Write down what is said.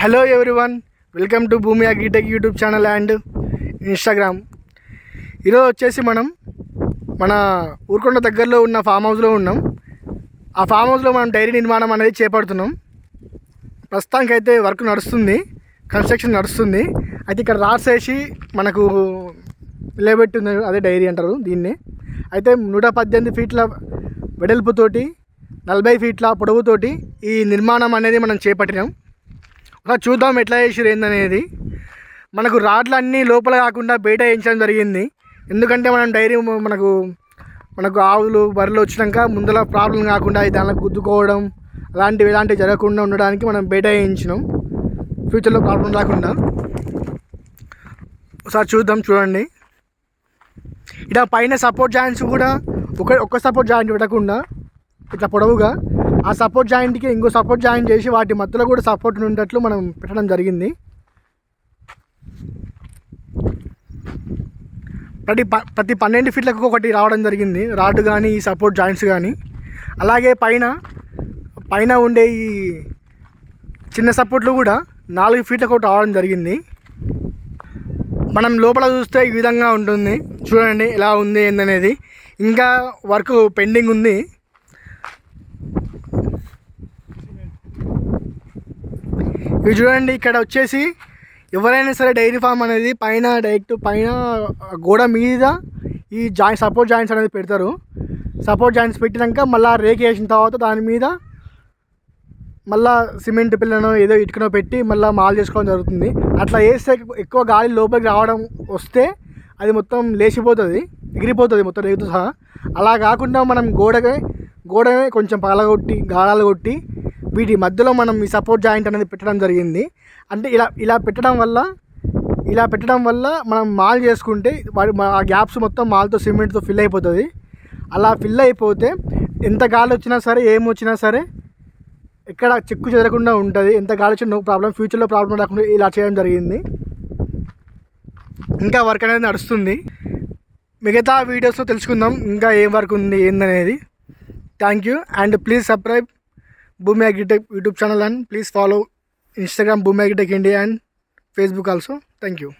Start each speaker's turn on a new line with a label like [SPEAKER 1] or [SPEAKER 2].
[SPEAKER 1] Hello everyone welcome to Bhumi Agritech YouTube channel and Instagram ఈరోజు వచ్చేసి మనం మన ఊరుకొండ దగ్గరలో ఉన్న ఫామ్ హౌస్లో ఉన్నాం ఆ ఫామ్ హౌస్లో మనం డైరీ నిర్మాణం అనేది చేపడుతున్నాం ప్రస్తుతానికి అయితే వర్క్ నడుస్తుంది కన్స్ట్రక్షన్ నడుస్తుంది అయితే ఇక్కడ రాసేసి మనకు ఉంది అదే డైరీ అంటారు దీన్ని అయితే నూట పద్దెనిమిది ఫీట్ల వెడల్పుతోటి నలభై ఫీట్ల పొడవుతోటి ఈ నిర్మాణం అనేది మనం చేపట్టినాం అలా చూద్దాం ఎట్లా చేసిరు ఏందనేది మనకు రాడ్లు అన్నీ లోపల కాకుండా బయట వేయించడం జరిగింది ఎందుకంటే మనం డైరీ మనకు మనకు ఆవులు బర్రెలు వచ్చినాక ముందర ప్రాబ్లం కాకుండా దానికి గుద్దుకోవడం అలాంటివి ఇలాంటివి జరగకుండా ఉండడానికి మనం బయట వేయించినాం ఫ్యూచర్లో ప్రాబ్లం రాకుండా ఒకసారి చూద్దాం చూడండి ఇట్లా పైన సపోర్ట్ జాయింట్స్ కూడా ఒక ఒక్క సపోర్ట్ జాయింట్ పెట్టకుండా ఇట్లా పొడవుగా ఆ సపోర్ట్ జాయింట్కి ఇంకో సపోర్ట్ జాయిన్ చేసి వాటి మధ్యలో కూడా సపోర్ట్ ఉండేట్లు మనం పెట్టడం జరిగింది ప్రతి ప్రతి పన్నెండు ఫీట్లకు ఒకటి రావడం జరిగింది రాడ్ కానీ ఈ సపోర్ట్ జాయింట్స్ కానీ అలాగే పైన పైన ఉండే ఈ చిన్న సపోర్ట్లు కూడా నాలుగు ఫీట్లకు ఒకటి రావడం జరిగింది మనం లోపల చూస్తే ఈ విధంగా ఉంటుంది చూడండి ఎలా ఉంది ఏందనేది ఇంకా వర్క్ పెండింగ్ ఉంది ఇవి చూడండి ఇక్కడ వచ్చేసి ఎవరైనా సరే డైరీ ఫామ్ అనేది పైన డైరెక్ట్ పైన గోడ మీద ఈ జాయింట్ సపోర్ట్ జాయింట్స్ అనేది పెడతారు సపోర్ట్ జాయింట్స్ పెట్టినాక మళ్ళీ రేక్ వేసిన తర్వాత దాని మీద మళ్ళీ సిమెంట్ పిల్లను ఏదో ఇటుకనో పెట్టి మళ్ళీ మాల్ చేసుకోవడం జరుగుతుంది అట్లా వేస్తే ఎక్కువ గాలి లోపలికి రావడం వస్తే అది మొత్తం లేచిపోతుంది ఎగిరిపోతుంది మొత్తం రేగుతూ సహా అలా కాకుండా మనం గోడకే గోడనే కొంచెం పగలగొట్టి గాలాలు కొట్టి వీటి మధ్యలో మనం ఈ సపోర్ట్ జాయింట్ అనేది పెట్టడం జరిగింది అంటే ఇలా ఇలా పెట్టడం వల్ల ఇలా పెట్టడం వల్ల మనం మాల్ చేసుకుంటే వాడి ఆ గ్యాప్స్ మొత్తం మాల్తో సిమెంట్తో ఫిల్ అయిపోతుంది అలా ఫిల్ అయిపోతే ఎంత గాలి వచ్చినా సరే ఏమొచ్చినా సరే ఎక్కడ చెక్కు చెదరకుండా ఉంటుంది ఎంత గాలి వచ్చినా ప్రాబ్లం ఫ్యూచర్లో ప్రాబ్లం రాకుండా ఇలా చేయడం జరిగింది ఇంకా వర్క్ అనేది నడుస్తుంది మిగతా వీడియోస్లో తెలుసుకుందాం ఇంకా ఏం వర్క్ ఉంది ఏందనేది thank you and please subscribe Boom Agritech YouTube channel, and please follow Instagram Boom Agritech India and Facebook also. Thank you.